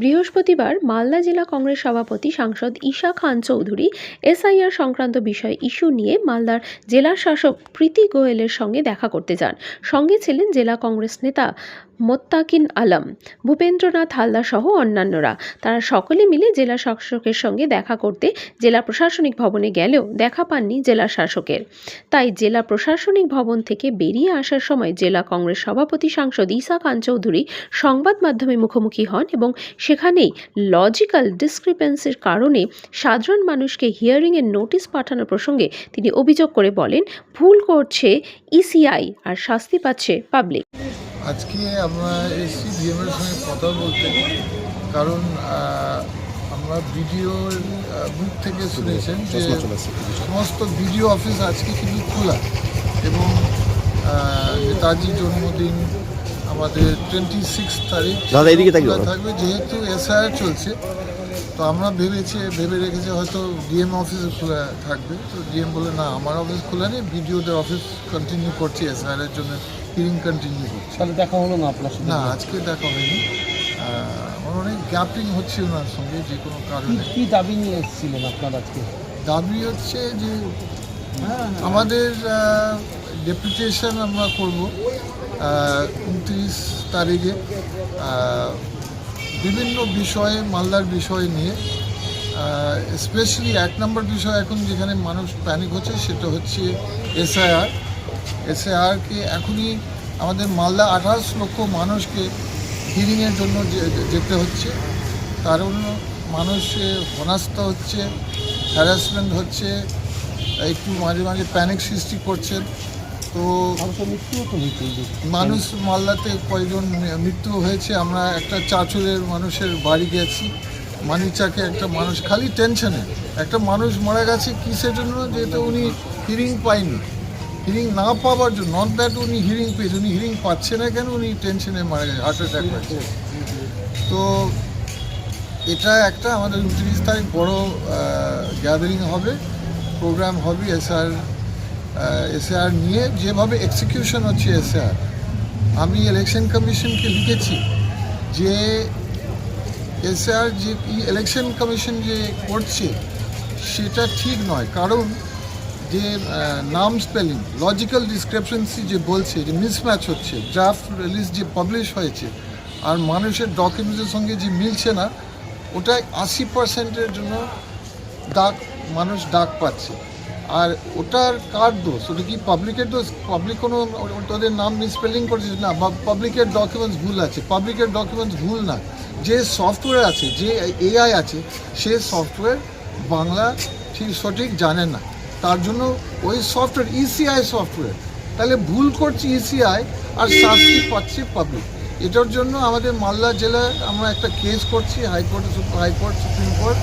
বৃহস্পতিবার মালদা জেলা কংগ্রেস সভাপতি সাংসদ ঈশা খান চৌধুরী এসআইআর সংক্রান্ত বিষয় ইস্যু নিয়ে মালদার জেলা শাসক প্রীতি গোয়েলের সঙ্গে দেখা করতে যান। সঙ্গে ছিলেন জেলা কংগ্রেস নেতা মোত্তাকিন আলম, ভূপেন্দ্রনাথ হালদা সহ অন্যান্যরা। তারা সকলে মিলে জেলা শাসকের সঙ্গে দেখা করতে জেলা প্রশাসনিক ভবনে গেলেও দেখা পাননি জেলা শাসকের। তাই জেলা প্রশাসনিক ভবন থেকে বেরিয়ে আসার সময় জেলা কংগ্রেস সভাপতি সাংসদ ঈসা খান চৌধুরী সংবাদ মাধ্যমে মুখোমুখি হন এবং সেখানেই লজিক্যাল ডিসক্রিপেন্সির কারণে সাধারণ মানুষকে হিয়ারিংয়ের নোটিশ পাঠানোর প্রসঙ্গে তিনি অভিযোগ করে বলেন ভুল করছে ইসিআই আর শাস্তি পাচ্ছে পাবলিক। আজকে আমরা এসছি ডিএমের সঙ্গে কথা বলতে কারণ আমরা ভিডিওর বুক থেকে শুনেছেন যে সমস্ত ভিডিও অফিস আজকে কিন্তু খোলা এবং নেতাজির জন্মদিন আমাদের টোয়েন্টি সিক্স তারিখ দাদা, এদিকে থাকবে যেহেতু এসআইআর চলছে তো আমরা ভেবেছি ভেবে রেখেছি হয়তো ডিএম অফিস খোলা থাকবে। তো ডিএম বলে না আমার অফিস খোলা নেই ভিডিওদের অফিস কন্টিনিউ করছি এসআইআর এর জন্য হিয়ারিং কন্টিনিউ করছি। তাহলে দেখা হলো না আপনার সাথে? না আজকে দেখা হয়নি। আমার অনেক গ্যাপিং হচ্ছে ওনার সঙ্গে যে কোনো কারণে। কি দাবি নিয়ে এসেছিলেন আপনার আজকে? দাবি হচ্ছে যে আমাদের ডেপুটেশন আমরা করব। উনত্রিশ তারিখে বিভিন্ন বিষয়ে, মালদার বিষয় নিয়ে স্পেশালি এক নম্বর বিষয় এখন যেখানে মানুষ প্যানিক হচ্ছে, সেটা হচ্ছে এসআইআর এসআইআরকে এখনই আমাদের মালদা আঠাশ লক্ষ মানুষকে হিরিংয়ের জন্য যেতে হচ্ছে। কারণ মানুষে হনাস্ত হচ্ছে হ্যারাসমেন্ট হচ্ছে, একটু মাঝে মাঝে প্যানিক সৃষ্টি করছে তো মানুষ মাল্লাতে কয়েকজন মৃত্যু হয়েছে আমরা একটা চাচুরের মানুষের বাড়ি গেছি মানিচাকে একটা মানুষ খালি টেনশনে একটা মানুষ মারা গেছে কিসের জন্য যেহেতু উনি হিরিং পায়নি। হিরিং না পাওয়ার জন্য নট দ্যাট উনি হিরিং পেয়েছে উনি হিরিং পাচ্ছে না কেন উনি টেনশনে মারা গেছে হার্ট অ্যাটাক হয়েছে। তো এটা একটা আমাদের উনত্রিশ তারিখ বড় গ্যাদারিং হবে প্রোগ্রাম হবে এসআর এসআর নিয়ে যেভাবে এক্সিকিউশন হচ্ছে এসআর আমি ইলেকশন কমিশনকে লিখেছি যে এসআর যে ইলেকশন কমিশন যে করছে, সেটা ঠিক নয়। কারণ যে নাম স্পেলিং লজিক্যাল ডিসক্রিপশনসি যে বলছে, যে মিসম্যাচ হচ্ছে ড্রাফট রিলিজ যে পাবলিশ হয়েছে, আর মানুষের ডকুমেন্টসের সঙ্গে যে মিলছে না ওটা আশি পার্সেন্টের জন্য ডাক, মানুষ ডাক পাচ্ছে। আর ওটার কার দোষ? ওটা কি পাবলিকের দোষ? পাবলিক কোনো ওদের নাম মিসপেলিং করেছে না? বা পাবলিকের ডকুমেন্টস ভুল আছে। পাবলিকের ডকুমেন্টস ভুল না। যে সফটওয়্যার আছে, যে এআই আছে, সে সফটওয়্যার বাংলা ঠিক সঠিক জানে না। তার জন্য ওই সফটওয়্যার ইসিআই সফটওয়্যার তাহলে ভুল করছে ইসিআই আর শাস্তি পাচ্ছে পাবলিক এটার জন্য আমাদের মালদা জেলায় আমরা একটা কেস করছি, হাইকোর্ট হাইকোর্ট, সুপ্রিম কোর্ট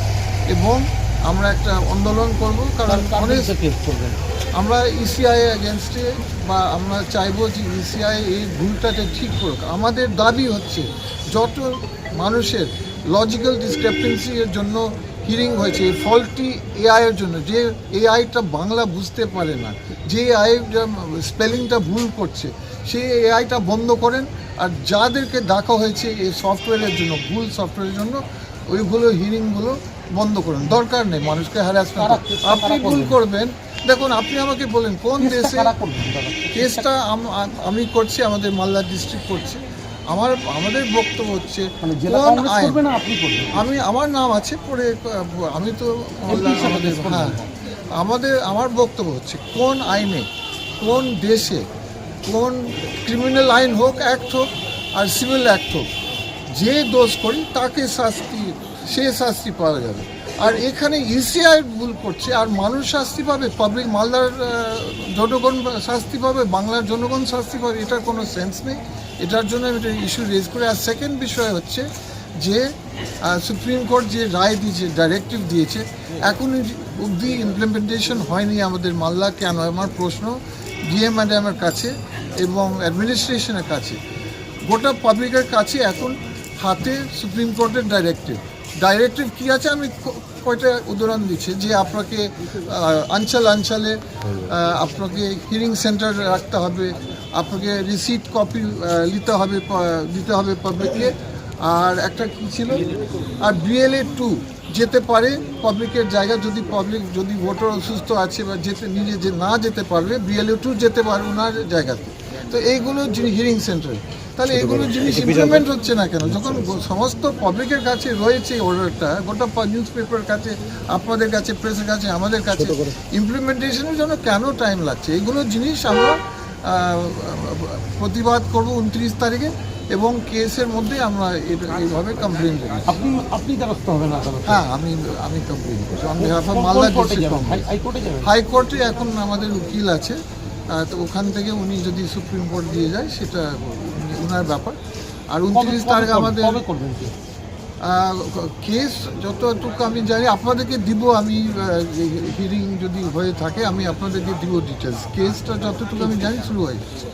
এবং আমরা একটা আন্দোলন করব কারণ আমরা E ইসিআই এগেনস্টে বা আমরা চাইব যে ইসিআই এই ভুলটাকে ঠিক করুক। আমাদের দাবি হচ্ছে যত মানুষের লজিক্যাল ডিসক্রিপেন্সি এর জন্য হিরিং হয়েছে ফল্টি এআই এর জন্য যে এআইটা বাংলা বুঝতে পারে না যে এআই স্পেলিংটা ভুল করছে সেই এআইটা বন্ধ করেন আর যাদেরকে ডাকা হয়েছে এই সফটওয়্যারের জন্য ভুল সফটওয়্যারের জন্য ওইগুলো হিরিংগুলো বন্ধ করুন দরকার নেই মানুষকে হ্যারাসমেন্ট আপনি ভুল করবেন? দেখুন আপনি আমাকে বলেন কোন দেশে কেসটা আম- করছি আমাদের মালদা ডিস্ট্রিক্ট করছি। আমার আমাদের বক্তব্য হচ্ছে মানে কোন আইন আমি আমার নাম আছে পরে আমি তো আমাদের হ্যাঁ। আমাদের আমার বক্তব্য হচ্ছে কোন আইনে কোন দেশে কোন ক্রিমিনাল আইন হোক অ্যাক্ট হোক আর সিভিল অ্যাক্ট হোক যে দোষ করি তাকে শাস্তি সে শাস্তি পাওয়া যাবে। আর এখানে ইসিআই ভুল করছে, আর মানুষ শাস্তি পাবে পাবলিক মালদার জনগণ শাস্তি পাবে, বাংলার জনগণ শাস্তি পাবে, এটার কোনো সেন্স নেই। এটার জন্য আমি এটা ইস্যু রেজ করে। আর সেকেন্ড বিষয় হচ্ছে যে সুপ্রিম কোর্ট যে রায় দিয়েছে ডাইরেক্টিভ দিয়েছে, এখন অবধি ইমপ্লিমেন্টেশন হয়নি আমাদের মালদা কেন আমার প্রশ্ন ডিএম ম্যাডামের কাছে এবং অ্যাডমিনিস্ট্রেশনের কাছে। গোটা পাবলিকের কাছে এখন হাতে সুপ্রিম কোর্টের ডাইরেক্টিভ ডাইরেক্টিভ কী আছে? আমি কয়টা উদাহরণ দিচ্ছি। যে আপনাকে আহ, অঞ্চল অঞ্চলে আপনাকে হিয়ারিং সেন্টার রাখতে হবে। আপনাকে রিসিট কপি নিতে হবে দিতে হবে পাবলিককে আর একটা কি ছিল? আর বিএলএ টু যেতে পারে পাবলিকের জায়গা। যদি পাবলিক যদি ভোটার অসুস্থ আছে বা যেতে নিজে যে না যেতে পারবে বিএলএ টু যেতে পারে ওনার জায়গাতে। তো এইগুলো হিয়ারিং সেন্টারে তাহলে এগুলো জিনিস ইমপ্লিমেন্ট হচ্ছে না কেন? যখন সমস্ত পাবলিকের কাছে রয়েছে অর্ডারটা গোটা নিউজ পেপার কাছে আপনাদের কাছে প্রেসের কাছে আমাদের কাছে ইমপ্লিমেন্টেশনের জন্য কেন টাইম লাগছে? এগুলো জিনিস আমরা প্রতিবাদ করব উনত্রিশ তারিখে এবং কেসের মধ্যে আমরা এইভাবে কমপ্লেন করি আপনি আপনি দ্বারস্থ হবেন হ্যাঁ আমি আমি কমপ্লেন করছি। On behalf of Malda district হাইকোর্টে এখন আমাদের উকিল আছে। তো ওখান থেকে উনি যদি সুপ্রিম কোর্ট দিয়ে যায় সেটা ওনার ব্যাপার। আর উনত্রিশ তারিখ আমাদের করবেন কেস যতটুকু আমি জানি আপনাদেরকে দিব আমি হিয়ারিং যদি হয়ে থাকে আমি আপনাদেরকে দিব ডিটেলস কেসটা যতটুকু আমি জানি শুরু হয়ে গেছে।